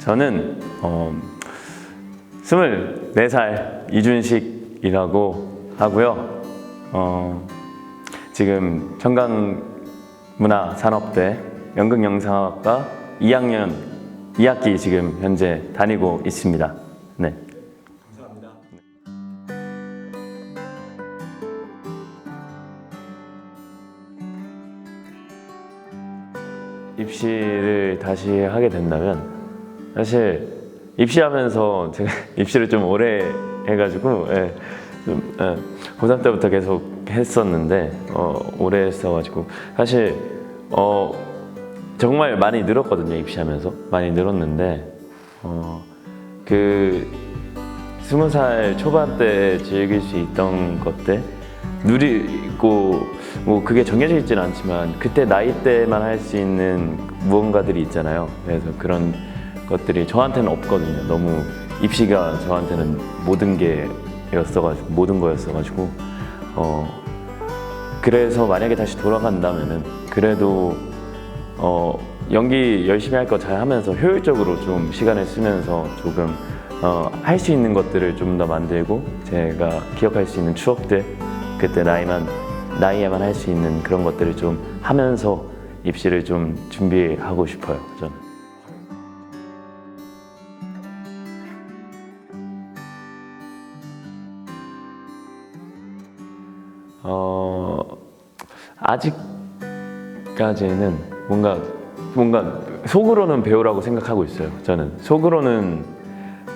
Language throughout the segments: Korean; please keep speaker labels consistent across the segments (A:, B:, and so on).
A: 저는 어, 24살 이준식이라고 하고요. 어, 지금 청강문화산업대 연극영상학과 2학년 2학기 지금 현재 다니고 있습니다. 네. 입시를 다시 하게 된다면 사실 입시하면서 제가 입시를 좀 오래 해가지고 예, 좀, 예, 고3 때부터 계속 했었는데 어, 오래 했어가지고 사실 어, 정말 많이 늘었거든요 입시하면서 많이 늘었는데 어, 그 스무 살 초반 때 즐길 수 있던 것들 누리고 뭐 그게 정해져 있지는 않지만 그때 나이 때만 할 수 있는 무언가들이 있잖아요. 그래서 그런 것들이 저한테는 없거든요. 너무 입시가 저한테는 모든 게였어가지고 모든 거였어가지고 어 그래서 만약에 다시 돌아간다면은 그래도 어 연기 열심히 할 거 잘 하면서 효율적으로 좀 시간을 쓰면서 조금 어, 할 수 있는 것들을 좀 더 만들고 제가 기억할 수 있는 추억들 그때 나이만 나이에만 할 수 있는 그런 것들을 좀 하면서 입시를 좀 준비하고 싶어요. 저는. 어 아직까지는 뭔가 뭔가 속으로는 배우라고 생각하고 있어요. 저는 속으로는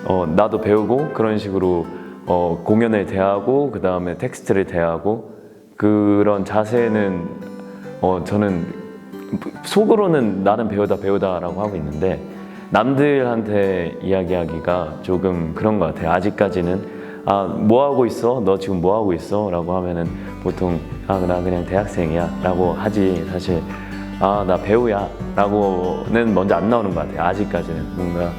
A: 어, 나도 배우고 그런 식으로 어, 공연을 대하고 그 다음에 텍스트를 대하고 그런 자세는 어, 저는 속으로는 나는 배우다 배우다라고 하고 있는데 남들한테 이야기하기가 조금 그런 것 같아요. 아직까지는 아 뭐 하고 있어? 너 지금 뭐 하고 있어?라고 하면은 보통 아 나 그냥 대학생이야 라고 하지 사실 아 나 배우야 라고는 먼저 안 나오는 것 같아요. 아직까지는 뭔가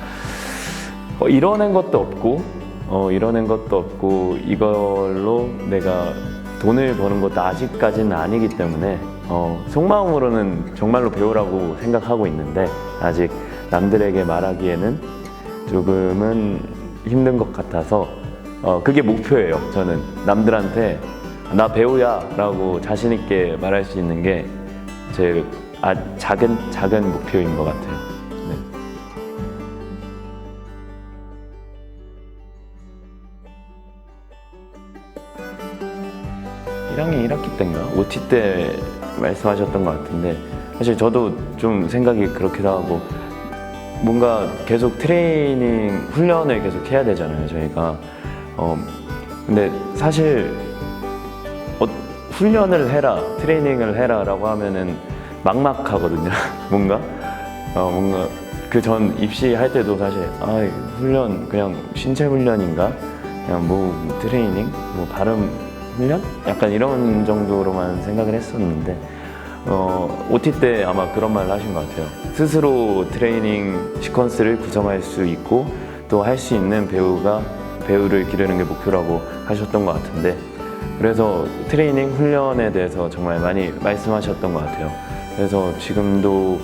A: 어, 이뤄낸 것도 없고 어, 이뤄낸 것도 없고 이걸로 내가 돈을 버는 것도 아직까지는 아니기 때문에 어, 속마음으로는 정말로 배우라고 생각하고 있는데 아직 남들에게 말하기에는 조금은 힘든 것 같아서 어, 그게 목표예요. 저는 남들한테 나 배우야라고 자신 있게 말할 수 있는 게 제 아, 작은 작은 목표인 것 같아요. 네. 1학년 1학기 때인가? OT 때 말씀하셨던 것 같은데 사실 저도 좀 생각이 그렇기도 하고 뭔가 계속 트레이닝 훈련을 계속 해야 되잖아요 저희가 어 근데 사실 어, 훈련을 해라 트레이닝을 해라라고 하면은 막막하거든요. 뭔가? 어 뭔가 그 전 입시할 때도 사실 아 훈련 그냥 신체 훈련인가? 그냥 뭐 트레이닝? 뭐 발음 훈련? 약간 이런 정도로만 생각을 했었는데 어, OT 때 아마 그런 말을 하신 것 같아요. 스스로 트레이닝 시퀀스를 구성할 수 있고 또 할 수 있는 배우가 배우를 기르는 게 목표라고 하셨던 것 같은데 그래서 트레이닝 훈련에 대해서 정말 많이 말씀하셨던 것 같아요. 그래서 지금도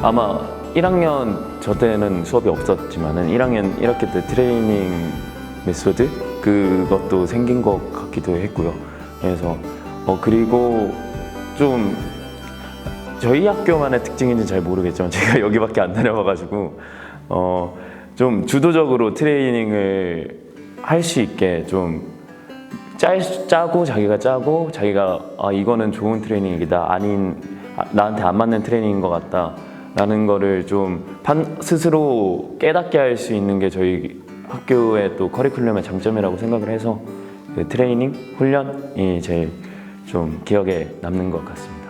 A: 아마 1학년 저 때는 수업이 없었지만은 1학년 1학기 때 트레이닝 메소드 그것도 생긴 것 같기도 했고요. 그래서 어 그리고 좀 저희 학교만의 특징인지 잘 모르겠지만 제가 여기밖에 안 다녀봐가지고 어 좀 주도적으로 트레이닝을 할 수 있게 좀 짤, 짜고 자기가 짜고 자기가 아 이거는 좋은 트레이닝이다 아닌 아, 나한테 안 맞는 트레이닝인 것 같다 라는 거를 좀 판, 스스로 깨닫게 할 수 있는 게 저희 학교의 또 커리큘럼의 장점이라고 생각을 해서 그 트레이닝 훈련이 제일 좀 기억에 남는 것 같습니다.